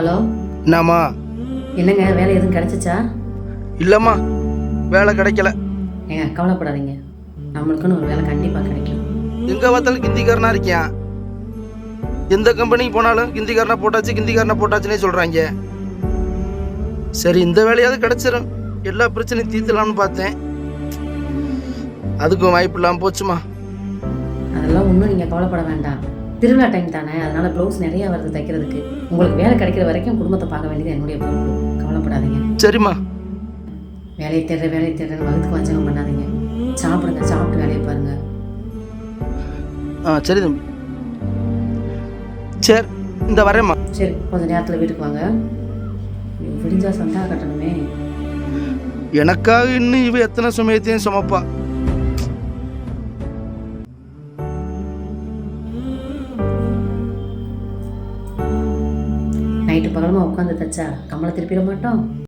Hello? என்னம்மா? என்னங்க வேலை எதுவும் கிடைச்சிச்சா? இல்லைம்மா வேலை கிடைக்கல. ஏங்க கவலைப்படாதீங்க. நம்மளுக்குன்னு ஒரு வேலை கண்டிப்பாக கிடைக்கும் எங்கே பார்த்தாலும் ஹிந்திக்காரனா இருக்கியான் எந்த கம்பெனிக்கு போனாலும் ஹிந்திக்காரனா போட்டாச்சு ஹிந்திக்காரனா போட்டாச்சுன்னே சொல்கிறாங்க சரி இந்த வேலையாவது கிடைச்சிரும். எல்லா பிரச்சனையும் தீர்த்துலாம்னு பார்த்தேன். அதுக்கும் வாய்ப்பு இல்லாமல் போச்சுமா? அதெல்லாம் ஒன்றும் நீங்கள் கவலைப்பட வேண்டாம். திருவிழா டைம் தானே? அதனால ப்ளவுஸ் நிறைய வருது தைக்கிறதுக்கு. உங்களுக்கு வேலை கிடைக்கிற வரைக்கும் குடும்பத்தை பார்க்க வேண்டியது என்னுடைய பொறுப்பு. கவலைப்படாதீங்க. சரிம்மா. வேலையை தேடுற வேலையை தேடுற வகுத்துக்கு வஞ்சகம் பண்ணாதீங்க. சாப்பிடுங்க சாப்பிட்டு வேலையை பாருங்க. ஆ சரி தம்பி. சரி இந்த வரேம்மா. சரி கொஞ்ச நேரத்தில் வீட்டுக்கு வாங்க. விடிஞ்சா சந்தா கட்டணுமே. எனக்காக இன்னும் இவ எத்தனை சுமையத்தையும் சுமப்பா. நைட்டு பகலமாக உட்காந்து தைச்சா? கம்மலை திருப்பிட மாட்டோம்.